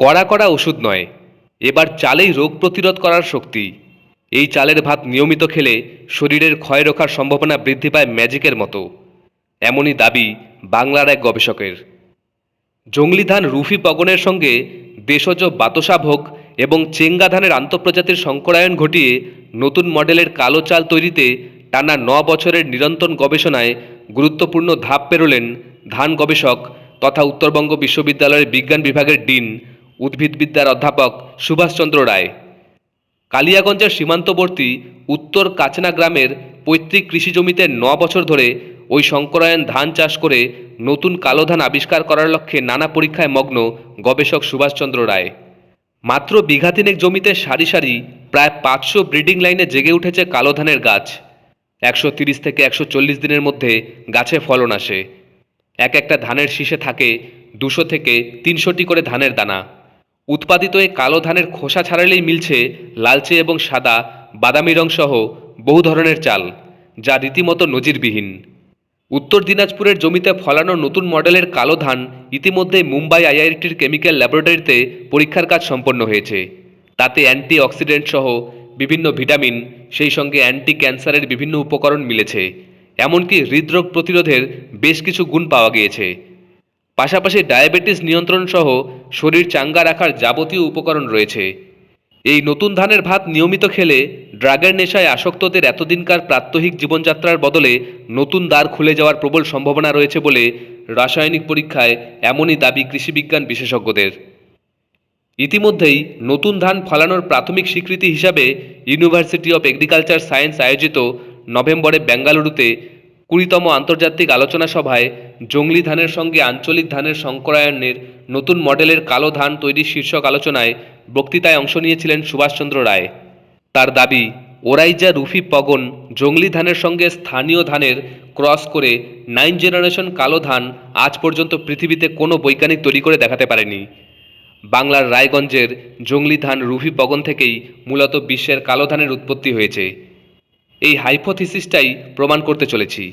কড়া কড়া ওষুধ নয়, এবার চালেই রোগ প্রতিরোধ করার শক্তি। এই চালের ভাত নিয়মিত খেলে শরীরের ক্ষয় রোখার সম্ভাবনা বৃদ্ধি পায় ম্যাজিকের মতো। এমনই দাবি বাংলার এক গবেষকের। জংলি ধান রুফি পগনের সঙ্গে দেশজ বাতসা ভোগ এবং চেঙ্গা ধানের আন্তঃপ্রজাতির সংকরায়ন ঘটিয়ে নতুন মডেলের কালো চাল তৈরিতে টানা ন বছরের নিরন্তর গবেষণায় গুরুত্বপূর্ণ ধাপ পেরোলেন ধান গবেষক তথা উত্তরবঙ্গ বিশ্ববিদ্যালয়ের বিজ্ঞান বিভাগের ডিন উদ্ভিদবিদ্যার অধ্যাপক সুভাষচন্দ্র রায়। কালিয়াগঞ্জের সীমান্তবর্তী উত্তর কাচনা গ্রামের পৈতৃক কৃষি জমিতে ন বছর ধরে ওই শঙ্করায়ন ধান চাষ করে নতুন কালো ধান আবিষ্কার করার লক্ষ্যে নানা পরীক্ষায় মগ্ন গবেষক সুভাষচন্দ্র রায়। মাত্র বিঘা তিনেক জমিতে সারি সারি প্রায় পাঁচশো ব্রিডিং লাইনে জেগে উঠেছে কালো ধানের গাছ। একশো তিরিশ থেকে একশো চল্লিশ দিনের মধ্যে গাছে ফলন আসে। এক একটা ধানের শীষে থাকে দুশো থেকে তিনশোটি করে ধানের দানা। উৎপাদিত এই কালো ধানের খোসা ছাড়ালেই মিলছে লালচে এবং সাদা বাদামি রং সহ বহু ধরনের চাল, যা রীতিমতো নজিরবিহীন। উত্তর দিনাজপুরের জমিতে ফলানো নতুন মডেলের কালো ধান ইতিমধ্যে মুম্বাই আইআইটির কেমিক্যাল ল্যাবরেটরিতে পরীক্ষার কাজ সম্পন্ন হয়েছে। তাতে অ্যান্টি অক্সিডেন্ট সহ বিভিন্ন ভিটামিন, সেই সঙ্গে অ্যান্টি ক্যান্সারের বিভিন্ন উপকরণ মিলেছে। এমনকি হৃদরোগ প্রতিরোধের বেশ কিছু গুণ পাওয়া গিয়েছে। পাশাপাশি ডায়াবেটিস নিয়ন্ত্রণ সহ শরীর চাঙ্গা রাখার যাবতীয় উপকরণ রয়েছে। এই নতুন ধানের ভাত নিয়মিত খেলে ড্রাগের নেশায় আসক্তদের এতদিনকার প্রাত্যহিক জীবনযাত্রার বদলে নতুন দ্বার খুলে যাওয়ার প্রবল সম্ভাবনা রয়েছে বলে রাসায়নিক পরীক্ষায় এমনই দাবি কৃষিবিজ্ঞান বিশেষজ্ঞদের। ইতিমধ্যেই নতুন ধান ফলানোর প্রাথমিক স্বীকৃতি হিসাবে ইউনিভার্সিটি অফ এগ্রিকালচার সায়েন্স আয়োজিত নভেম্বরে বেঙ্গালুরুতে কুড়িতম আন্তর্জাতিক আলোচনা সভায় জংলি ধানের সঙ্গে আঞ্চলিক ধানের সংকরায়নের নতুন মডেলের কালো ধান তৈরির শীর্ষক আলোচনায় বক্তৃতায় অংশ নিয়েছিলেন সুভাষচন্দ্র রায়। তার দাবি, ওরাইজা রুফি পগন জংলি ধানের সঙ্গে স্থানীয় ধানের ক্রস করে নাইন জেনারেশন কালো ধান আজ পর্যন্ত পৃথিবীতে কোনো বৈজ্ঞানিক তৈরি করে দেখাতে পারেনি। বাংলার রায়গঞ্জের জংলি ধান রুফি পগন থেকেই মূলত বিশ্বের কালো ধানের উৎপত্তি হয়েছে। এই হাইপোথিসিসটাই প্রমাণ করতে চলেছি।